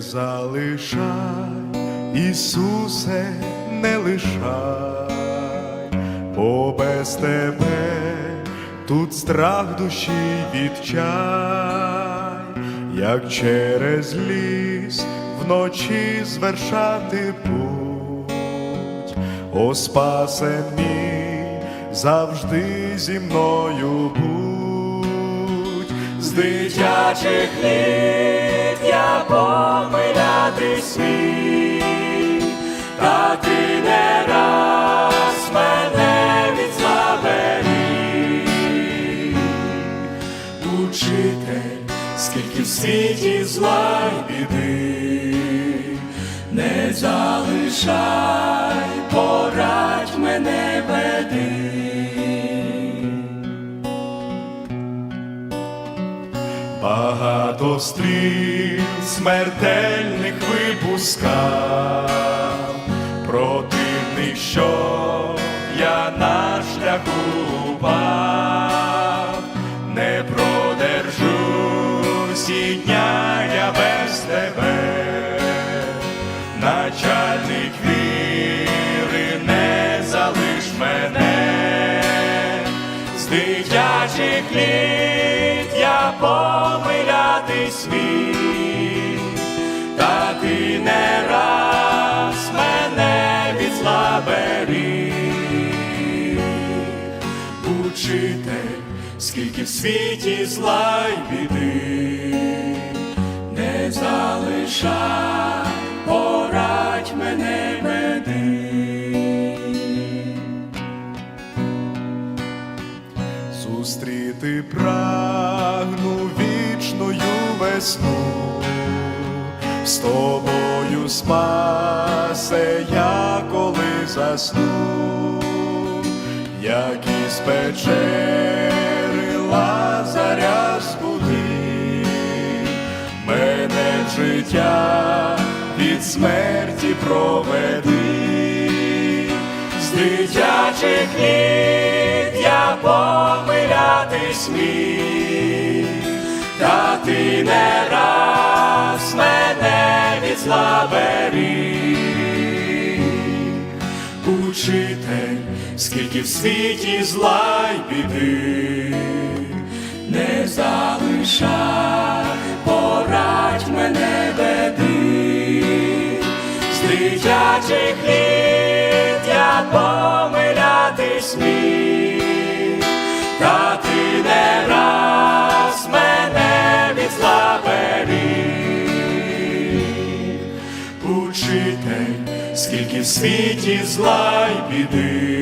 Залишай, Ісусе, не лишай, бо без тебе тут страх душі відчай, як через ліс вночі звершати путь, о спасе мій, завжди зі мною будь, з дитячих літ я міг, та ти не раз мене від зла. Учитель, скільки в світі зла й біди, не залишай, Багато стріл смертельних випускав, противник, що я на шляху упав, не продержусь і дня я без тебе, начальник віри, не залиш мене. Дитячих літ я помилятись міг, та ти не раз мене від зла беріг. Учитель, скільки в світі зла й біди, не залишай, Зустріти прагну вічною весну, з тобою спасе я коли засну, як із печери Лазаря збуди, мене в життя від смерті проведи. З дитячих літ помилятись міг, та ти не раз мене від зла беріг. Учитель, скільки в світі зла й біди, не залишай, порадь мене веди, з дитячих літ я помилятись міг, скільки в світі зла й біди,